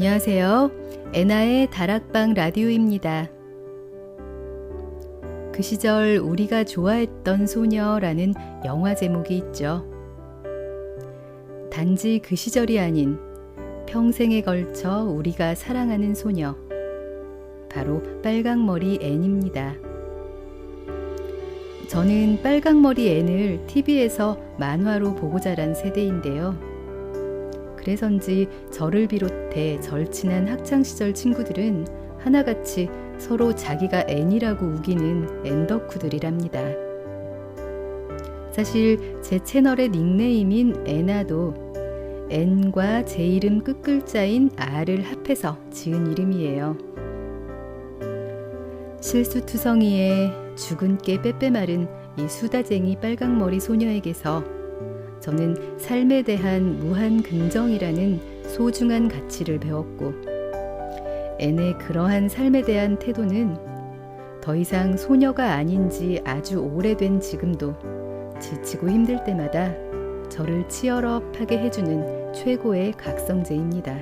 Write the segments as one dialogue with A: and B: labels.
A: 안녕하세요. 애나의 다락방 라디오입니다. 그 시절 우리가 좋아했던 소녀라는 영화 제목이 있죠. 단지 그 시절이 아닌 평생에 걸쳐 우리가 사랑하는 소녀. 바로 빨강머리 앤입니다. 저는 빨강머리 앤을 TV에서 만화로 보고 자란 세대인데요. 그래서인지 저를 비롯해 절친한 학창시절 친구들은 하나같이 서로 자기가 앤이라고 우기는 앤덕후들이랍니다. 사실 제 채널의 닉네임인 애나도 N과 제 이름 끝글자인 R을 합해서 지은 이름이에요. 실수투성이에 죽은 깨 빼빼 마른 이 수다쟁이 빨강머리 소녀에게서 저는 삶에 대한 무한 긍정이라는 소중한 가치를 배웠고, N의 그러한 삶에 대한 태도는 더 이상 소녀가 아닌 지 아주 오래된 지금도 지치고 힘들 때마다 저를 치열업하게 해주는 최고의 각성제입니다.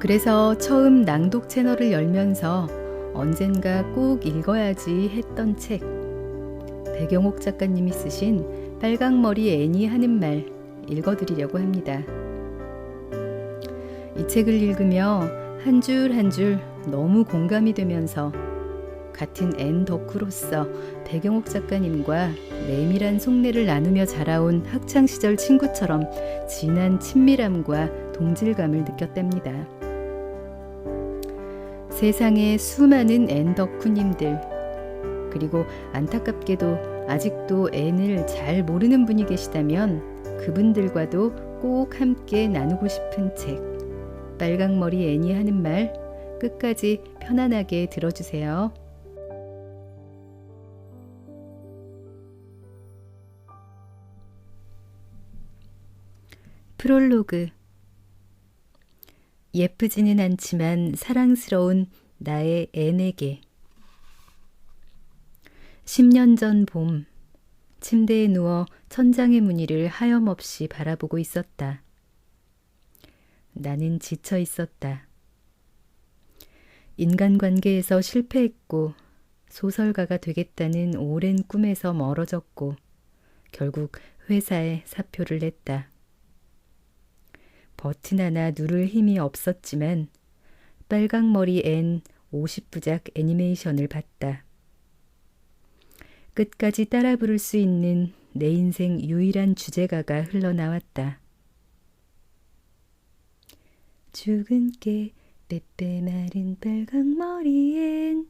A: 그래서 처음 낭독 채널을 열면서 언젠가 꼭 읽어야지 했던 책, 배경옥 작가님이 쓰신 빨강머리 애니 하는 말 읽어드리려고 합니다. 이 책을 읽으며 한 줄 한 줄 너무 공감이 되면서 같은 앤 덕후로서 배경옥 작가님과 내밀한 속내를 나누며 자라온 학창시절 친구처럼 진한 친밀함과 동질감을 느꼈답니다. 세상에 수많은 앤 덕후님들, 그리고 안타깝게도 아직도 앤을 잘 모르는 분이 계시다면 그분들과도 꼭 함께 나누고 싶은 책, 빨강머리 앤이 하는 말 끝까지 편안하게 들어주세요. 프롤로그 예쁘지는 않지만 사랑스러운 나의 앤에게 10년 전 봄, 침대에 누워 천장의 무늬를 하염없이 바라보고 있었다. 나는 지쳐 있었다. 인간관계에서 실패했고, 소설가가 되겠다는 오랜 꿈에서 멀어졌고, 결국 회사에 사표를 냈다. 버튼 하나 누를 힘이 없었지만 빨강머리 앤 50부작 애니메이션을 봤다. 끝까지 따라 부를 수 있는 내 인생 유일한 주제가가 흘러나왔다. 죽은 깨 빼빼 마른 빨강 머리엔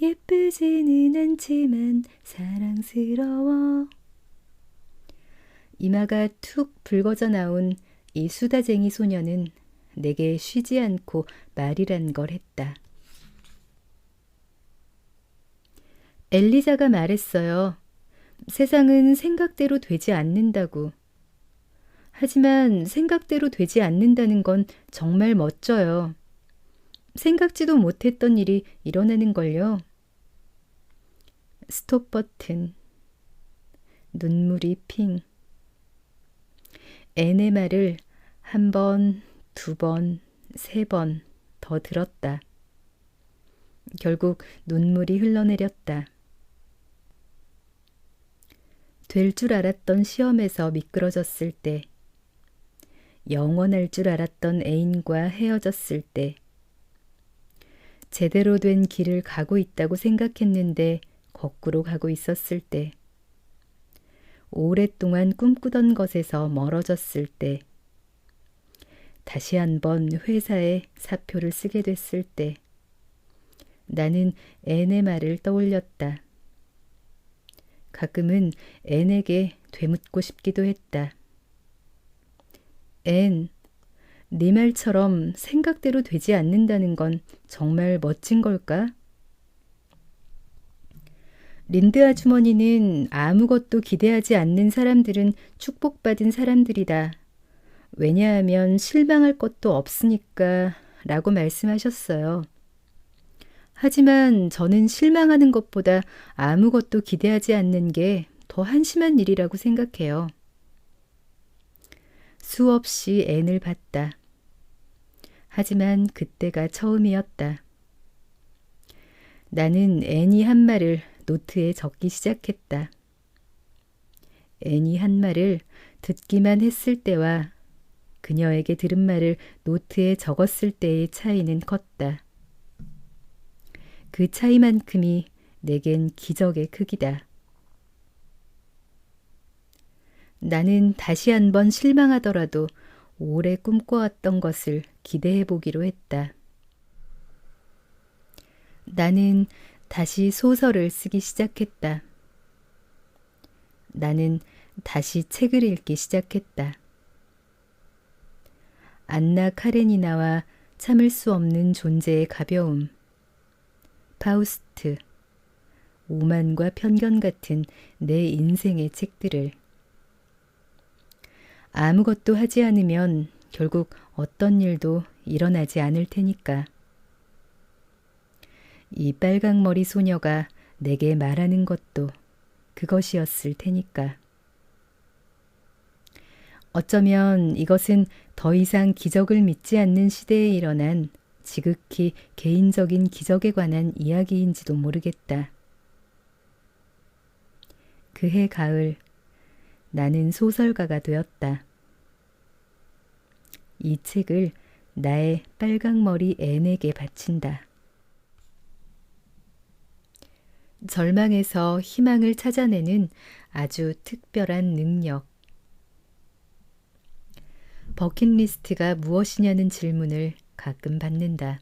A: 예쁘지는 않지만 사랑스러워 이마가 툭 붉어져 나온 이 수다쟁이 소녀는 내게 쉬지 않고 말이란 걸 했다. 엘리자가 말했어요. 세상은 생각대로 되지 않는다고. 하지만 생각대로 되지 않는다는 건 정말 멋져요. 생각지도 못했던 일이 일어나는 걸요. 스톱 버튼. 눈물이 핑. 앤의 말을 한 번, 두 번, 세 번 더 들었다. 결국 눈물이 흘러내렸다. 될 줄 알았던 시험에서 미끄러졌을 때, 영원할 줄 알았던 애인과 헤어졌을 때, 제대로 된 길을 가고 있다고 생각했는데 거꾸로 가고 있었을 때, 오랫동안 꿈꾸던 것에서 멀어졌을 때, 다시 한번 회사에 사표를 쓰게 됐을 때, 나는 앤의 말을 떠올렸다. 가끔은 앤에게 되묻고 싶기도 했다. 앤, 네 말처럼 생각대로 되지 않는다는 건 정말 멋진 걸까? 린드 아주머니는 아무것도 기대하지 않는 사람들은 축복받은 사람들이다. 왜냐하면 실망할 것도 없으니까 라고 말씀하셨어요. 하지만 저는 실망하는 것보다 아무것도 기대하지 않는 게 더 한심한 일이라고 생각해요. 수없이 앤을 봤다. 하지만 그때가 처음이었다. 나는 애니 한 말을 노트에 적기 시작했다. 애니 한 말을 듣기만 했을 때와 그녀에게 들은 말을 노트에 적었을 때의 차이는 컸다. 그 차이만큼이 내겐 기적의 크기다. 나는 다시 한번 실망하더라도 오래 꿈꿔왔던 것을 기대해 보기로 했다. 나는 다시 소설을 쓰기 시작했다. 나는 다시 책을 읽기 시작했다. 안나 카레니나와 참을 수 없는 존재의 가벼움, 파우스트, 오만과 편견 같은 내 인생의 책들을 아무것도 하지 않으면 결국 어떤 일도 일어나지 않을 테니까. 이 빨강머리 소녀가 내게 말하는 것도 그것이었을 테니까. 어쩌면 이것은 더 이상 기적을 믿지 않는 시대에 일어난 지극히 개인적인 기적에 관한 이야기인지도 모르겠다. 그해 가을, 나는 소설가가 되었다. 이 책을 나의 빨강머리 앤에게 바친다. 절망에서 희망을 찾아내는 아주 특별한 능력. 버킷리스트가 무엇이냐는 질문을 가끔 받는다.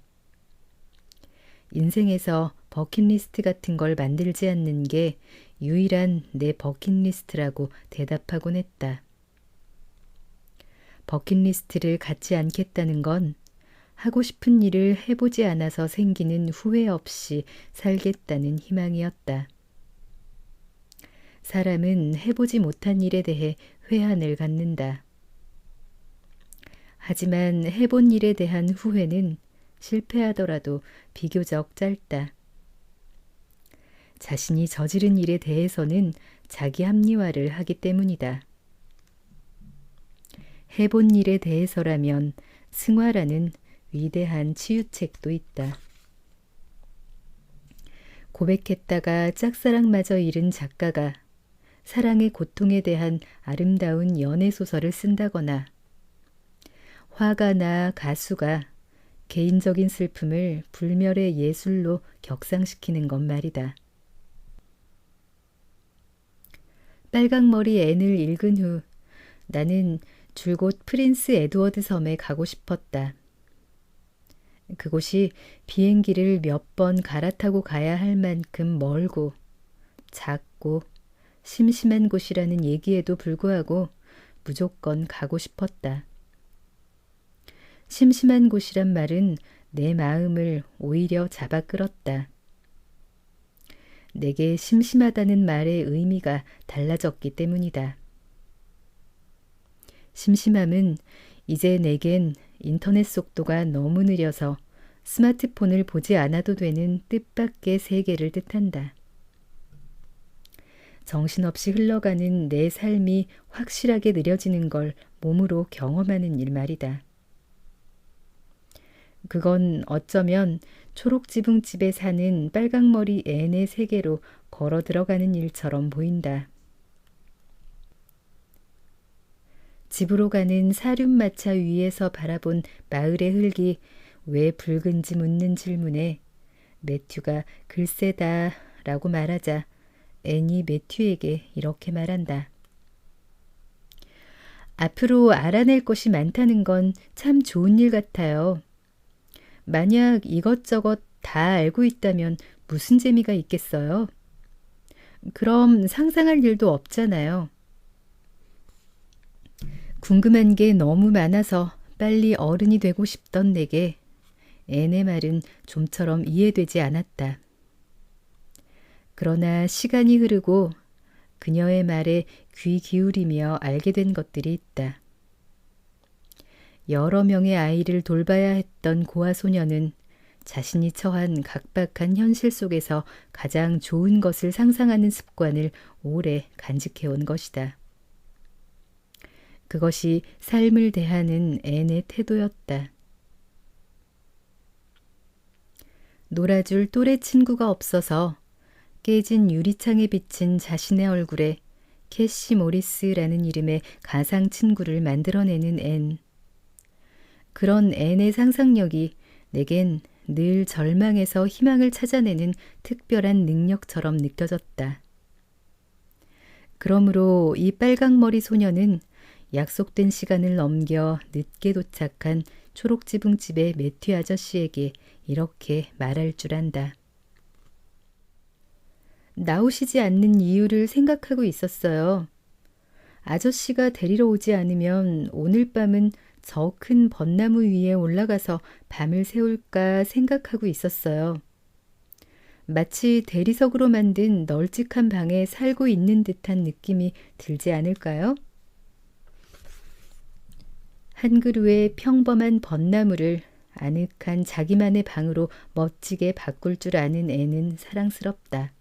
A: 인생에서 버킷리스트 같은 걸 만들지 않는 게 유일한 내 버킷리스트라고 대답하곤 했다. 버킷리스트를 갖지 않겠다는 건 하고 싶은 일을 해보지 않아서 생기는 후회 없이 살겠다는 희망이었다. 사람은 해보지 못한 일에 대해 회한을 갖는다. 하지만 해본 일에 대한 후회는 실패하더라도 비교적 짧다. 자신이 저지른 일에 대해서는 자기 합리화를 하기 때문이다. 해본 일에 대해서라면 승화라는 위대한 치유책도 있다. 고백했다가 짝사랑마저 잃은 작가가 사랑의 고통에 대한 아름다운 연애 소설을 쓴다거나 화가 나 가수가 개인적인 슬픔을 불멸의 예술로 격상시키는 것 말이다. 빨강머리 앤을 읽은 후 나는 줄곧 프린스 에드워드 섬에 가고 싶었다. 그곳이 비행기를 몇 번 갈아타고 가야 할 만큼 멀고 작고 심심한 곳이라는 얘기에도 불구하고 무조건 가고 싶었다. 심심한 곳이란 말은 내 마음을 오히려 잡아 끌었다. 내게 심심하다는 말의 의미가 달라졌기 때문이다. 심심함은 이제 내겐 인터넷 속도가 너무 느려서 스마트폰을 보지 않아도 되는 뜻밖의 세계를 뜻한다. 정신없이 흘러가는 내 삶이 확실하게 느려지는 걸 몸으로 경험하는 일 말이다. 그건 어쩌면 초록지붕집에 사는 빨강머리 앤의 세계로 걸어 들어가는 일처럼 보인다. 집으로 가는 사륜마차 위에서 바라본 마을의 흙이 왜 붉은지 묻는 질문에 매튜가 글쎄다 라고 말하자 앤이 매튜에게 이렇게 말한다. 앞으로 알아낼 것이 많다는 건 참 좋은 일 같아요. 만약 이것저것 다 알고 있다면 무슨 재미가 있겠어요? 그럼 상상할 일도 없잖아요. 궁금한 게 너무 많아서 빨리 어른이 되고 싶던 내게 앤의 말은 좀처럼 이해되지 않았다. 그러나 시간이 흐르고 그녀의 말에 귀 기울이며 알게 된 것들이 있다. 여러 명의 아이를 돌봐야 했던 고아 소녀는 자신이 처한 각박한 현실 속에서 가장 좋은 것을 상상하는 습관을 오래 간직해온 것이다. 그것이 삶을 대하는 앤의 태도였다. 놀아줄 또래 친구가 없어서 깨진 유리창에 비친 자신의 얼굴에 캐시 모리스라는 이름의 가상 친구를 만들어내는 앤. 그런 앤의 상상력이 내겐 늘 절망에서 희망을 찾아내는 특별한 능력처럼 느껴졌다. 그러므로 이 빨강머리 소녀는 약속된 시간을 넘겨 늦게 도착한 초록지붕집의 매튜 아저씨에게 이렇게 말할 줄 안다. 나오시지 않는 이유를 생각하고 있었어요. 아저씨가 데리러 오지 않으면 오늘 밤은 저 큰 벚나무 위에 올라가서 밤을 새울까 생각하고 있었어요. 마치 대리석으로 만든 널찍한 방에 살고 있는 듯한 느낌이 들지 않을까요? 한 그루의 평범한 벚나무를 아늑한 자기만의 방으로 멋지게 바꿀 줄 아는 애는 사랑스럽다.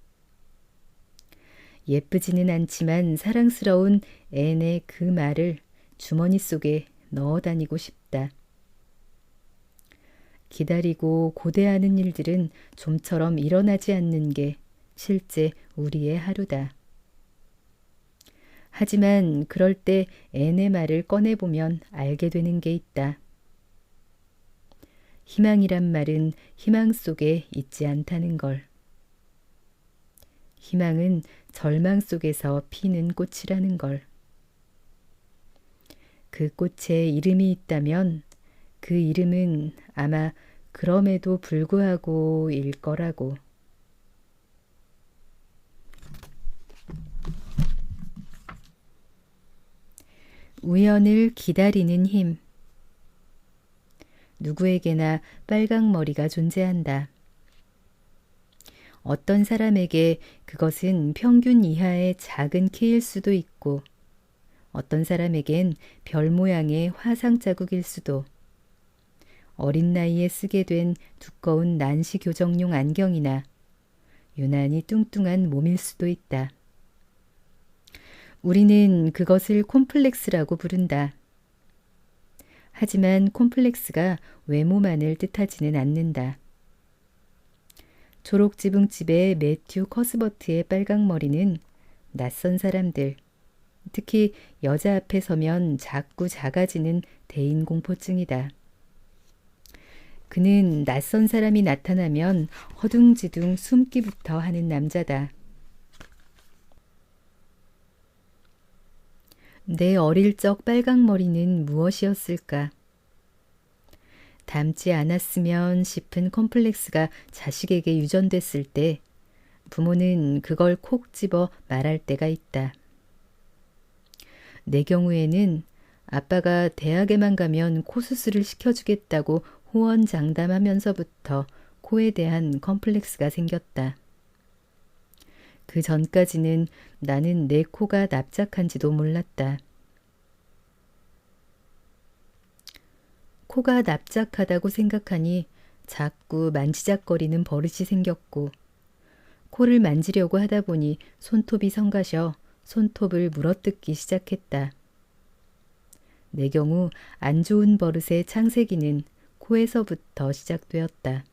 A: 예쁘지는 않지만 사랑스러운 앤의 그 말을 주머니 속에 넣어 다니고 싶다. 기다리고 고대하는 일들은 좀처럼 일어나지 않는 게 실제 우리의 하루다. 하지만 그럴 때 앤의 말을 꺼내보면 알게 되는 게 있다. 희망이란 말은 희망 속에 있지 않다는 걸. 희망은 절망 속에서 피는 꽃이라는 걸. 그 꽃에 이름이 있다면 그 이름은 아마 그럼에도 불구하고 일 거라고. 우연을 기다리는 힘. 누구에게나 빨강머리가 존재한다. 어떤 사람에게 그것은 평균 이하의 작은 키일 수도 있고, 어떤 사람에겐 별 모양의 화상 자국일 수도, 어린 나이에 쓰게 된 두꺼운 난시 교정용 안경이나 유난히 뚱뚱한 몸일 수도 있다. 우리는 그것을 콤플렉스라고 부른다. 하지만 콤플렉스가 외모만을 뜻하지는 않는다. 초록지붕집의 매튜 커스버트의 빨강머리는 낯선 사람들, 특히 여자 앞에 서면 자꾸 작아지는 대인공포증이다. 그는 낯선 사람이 나타나면 허둥지둥 숨기부터 하는 남자다. 내 어릴 적 빨강머리는 무엇이었을까? 닮지 않았으면 싶은 컴플렉스가 자식에게 유전됐을 때 부모는 그걸 콕 집어 말할 때가 있다. 내 경우에는 아빠가 대학에만 가면 코 수술을 시켜주겠다고 호언장담하면서부터 코에 대한 컴플렉스가 생겼다. 그 전까지는 나는 내 코가 납작한지도 몰랐다. 코가 납작하다고 생각하니 자꾸 만지작거리는 버릇이 생겼고 코를 만지려고 하다 보니 손톱이 성가셔 손톱을 물어뜯기 시작했다. 내 경우 안 좋은 버릇의 창세기는 코에서부터 시작되었다.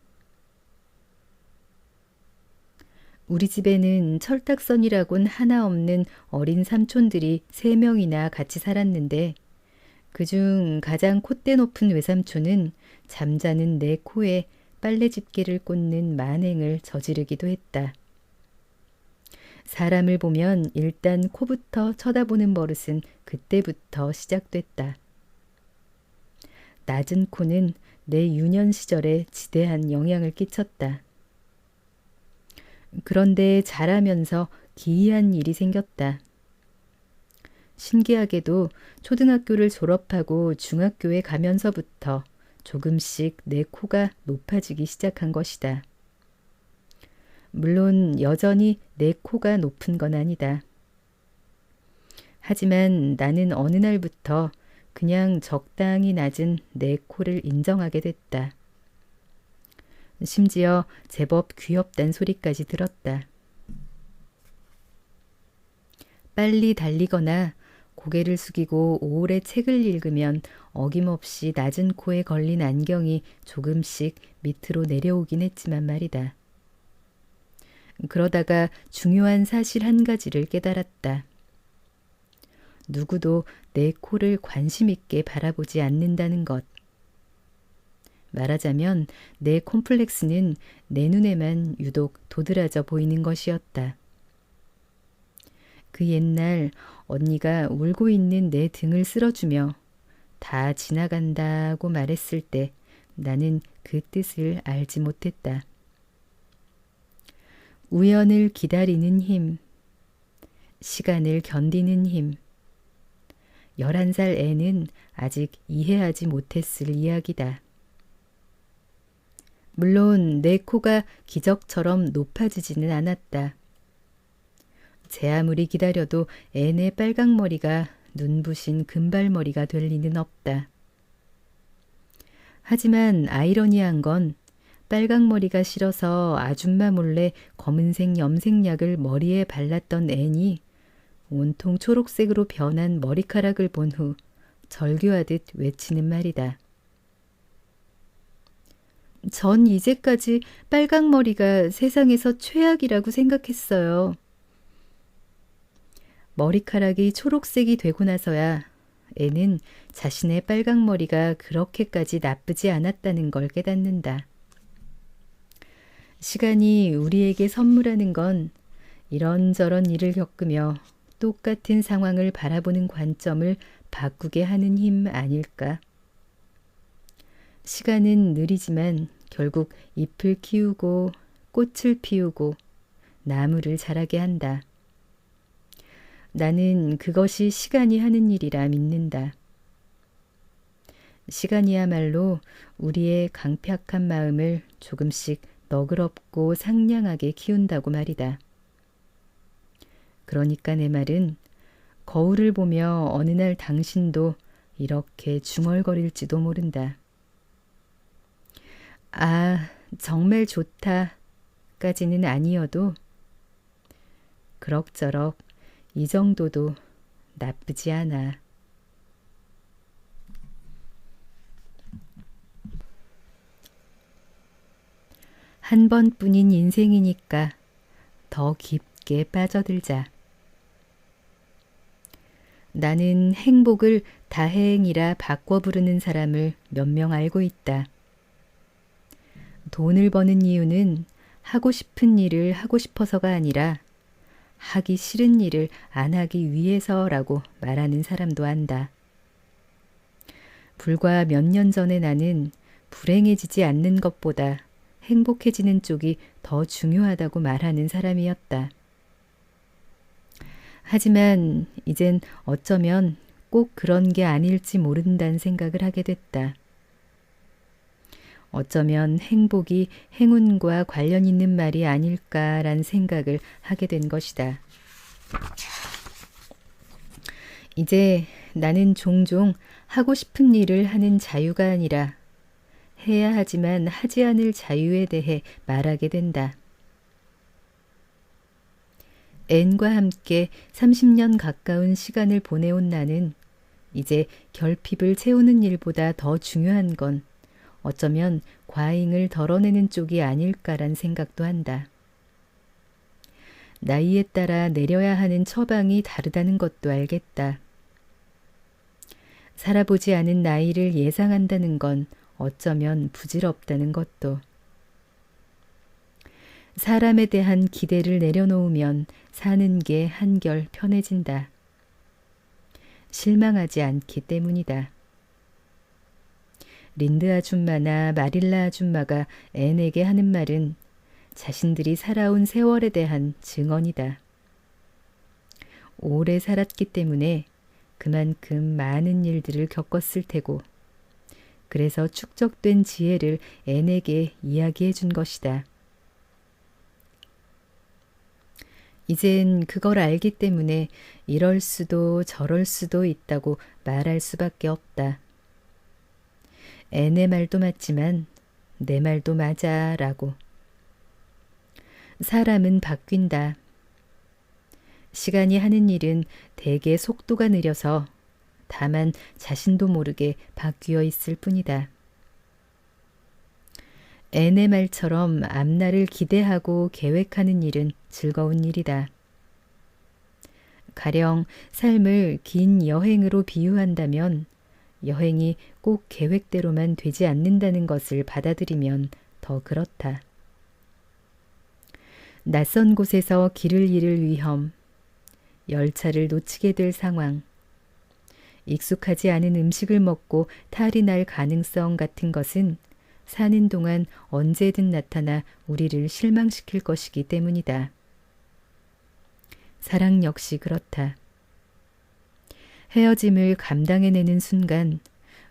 A: 우리 집에는 철딱선이라곤 하나 없는 어린 삼촌들이 세 명이나 같이 살았는데 그중 가장 콧대 높은 외삼촌은 잠자는 내 코에 빨래 집게를 꽂는 만행을 저지르기도 했다. 사람을 보면 일단 코부터 쳐다보는 버릇은 그때부터 시작됐다. 낮은 코는 내 유년 시절에 지대한 영향을 끼쳤다. 그런데 자라면서 기이한 일이 생겼다. 신기하게도 초등학교를 졸업하고 중학교에 가면서부터 조금씩 내 코가 높아지기 시작한 것이다. 물론 여전히 내 코가 높은 건 아니다. 하지만 나는 어느 날부터 그냥 적당히 낮은 내 코를 인정하게 됐다. 심지어 제법 귀엽단 소리까지 들었다. 빨리 달리거나 고개를 숙이고 오래 책을 읽으면 어김없이 낮은 코에 걸린 안경이 조금씩 밑으로 내려오긴 했지만 말이다. 그러다가 중요한 사실 한 가지를 깨달았다. 누구도 내 코를 관심 있게 바라보지 않는다는 것. 말하자면 내 콤플렉스는 내 눈에만 유독 도드라져 보이는 것이었다. 그 옛날 언니가 울고 있는 내 등을 쓸어주며 다 지나간다고 말했을 때 나는 그 뜻을 알지 못했다. 우연을 기다리는 힘, 시간을 견디는 힘. 11살 애는 아직 이해하지 못했을 이야기다. 물론 내 코가 기적처럼 높아지지는 않았다. 제 아무리 기다려도 애네 빨강머리가 눈부신 금발머리가 될 리는 없다. 하지만 아이러니한 건 빨강머리가 싫어서 아줌마 몰래 검은색 염색약을 머리에 발랐던 앤이 온통 초록색으로 변한 머리카락을 본 후 절규하듯 외치는 말이다. 전 이제까지 빨강머리가 세상에서 최악이라고 생각했어요. 머리카락이 초록색이 되고 나서야 애는 자신의 빨강머리가 그렇게까지 나쁘지 않았다는 걸 깨닫는다. 시간이 우리에게 선물하는 건 이런저런 일을 겪으며 똑같은 상황을 바라보는 관점을 바꾸게 하는 힘 아닐까? 시간은 느리지만 결국 잎을 키우고 꽃을 피우고 나무를 자라게 한다. 나는 그것이 시간이 하는 일이라 믿는다. 시간이야말로 우리의 강팍한 마음을 조금씩 너그럽고 상냥하게 키운다고 말이다. 그러니까 내 말은 거울을 보며 어느 날 당신도 이렇게 중얼거릴지도 모른다. 아, 정말 좋다. 까지는 아니어도 그럭저럭 이 정도도 나쁘지 않아. 한 번뿐인 인생이니까 더 깊게 빠져들자. 나는 행복을 다행이라 바꿔 부르는 사람을 몇 명 알고 있다. 돈을 버는 이유는 하고 싶은 일을 하고 싶어서가 아니라 하기 싫은 일을 안 하기 위해서라고 말하는 사람도 한다. 불과 몇 년 전에 나는 불행해지지 않는 것보다 행복해지는 쪽이 더 중요하다고 말하는 사람이었다. 하지만 이젠 어쩌면 꼭 그런 게 아닐지 모른다는 생각을 하게 됐다. 어쩌면 행복이 행운과 관련 있는 말이 아닐까란 생각을 하게 된 것이다. 이제 나는 종종 하고 싶은 일을 하는 자유가 아니라 해야 하지만 하지 않을 자유에 대해 말하게 된다. 앤과 함께 30년 가까운 시간을 보내온 나는 이제 결핍을 채우는 일보다 더 중요한 건 어쩌면 과잉을 덜어내는 쪽이 아닐까란 생각도 한다. 나이에 따라 내려야 하는 처방이 다르다는 것도 알겠다. 살아보지 않은 나이를 예상한다는 건 어쩌면 부질없다는 것도. 사람에 대한 기대를 내려놓으면 사는 게 한결 편해진다. 실망하지 않기 때문이다. 린드 아줌마나 마릴라 아줌마가 앤에게 하는 말은 자신들이 살아온 세월에 대한 증언이다. 오래 살았기 때문에 그만큼 많은 일들을 겪었을 테고, 그래서 축적된 지혜를 앤에게 이야기해 준 것이다. 이젠 그걸 알기 때문에 이럴 수도 저럴 수도 있다고 말할 수밖에 없다. 애네 말도 맞지만 내 말도 맞아 라고. 사람은 바뀐다. 시간이 하는 일은 대개 속도가 느려서 다만 자신도 모르게 바뀌어 있을 뿐이다. 앤의 말처럼 앞날을 기대하고 계획하는 일은 즐거운 일이다. 가령 삶을 긴 여행으로 비유한다면 여행이 꼭 계획대로만 되지 않는다는 것을 받아들이면 더 그렇다. 낯선 곳에서 길을 잃을 위험, 열차를 놓치게 될 상황, 익숙하지 않은 음식을 먹고 탈이 날 가능성 같은 것은 사는 동안 언제든 나타나 우리를 실망시킬 것이기 때문이다. 사랑 역시 그렇다. 헤어짐을 감당해내는 순간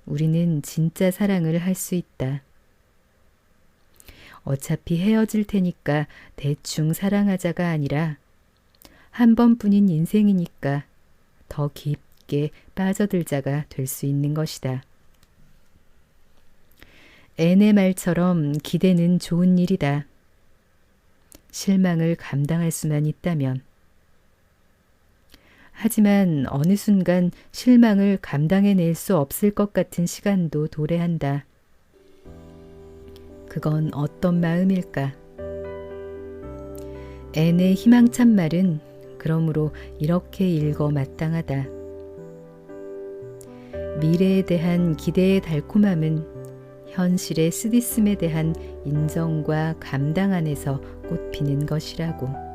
A: 우리는 진짜 사랑을 할 수 있다. 어차피 헤어질 테니까 대충 사랑하자가 아니라 한 번뿐인 인생이니까 더 깊 게 빠져들 자가 될 수 있는 것이다. 앤의 말처럼 기대는 좋은 일이다. 실망을 감당할 수만 있다면. 하지만 어느 순간 실망을 감당해낼 수 없을 것 같은 시간도 도래한다. 그건 어떤 마음일까? 앤의 희망찬 말은 그러므로 이렇게 읽어 마땅하다. 미래에 대한 기대의 달콤함은 현실의 쓰디씀에 대한 인정과 감당 안에서 꽃피는 것이라고.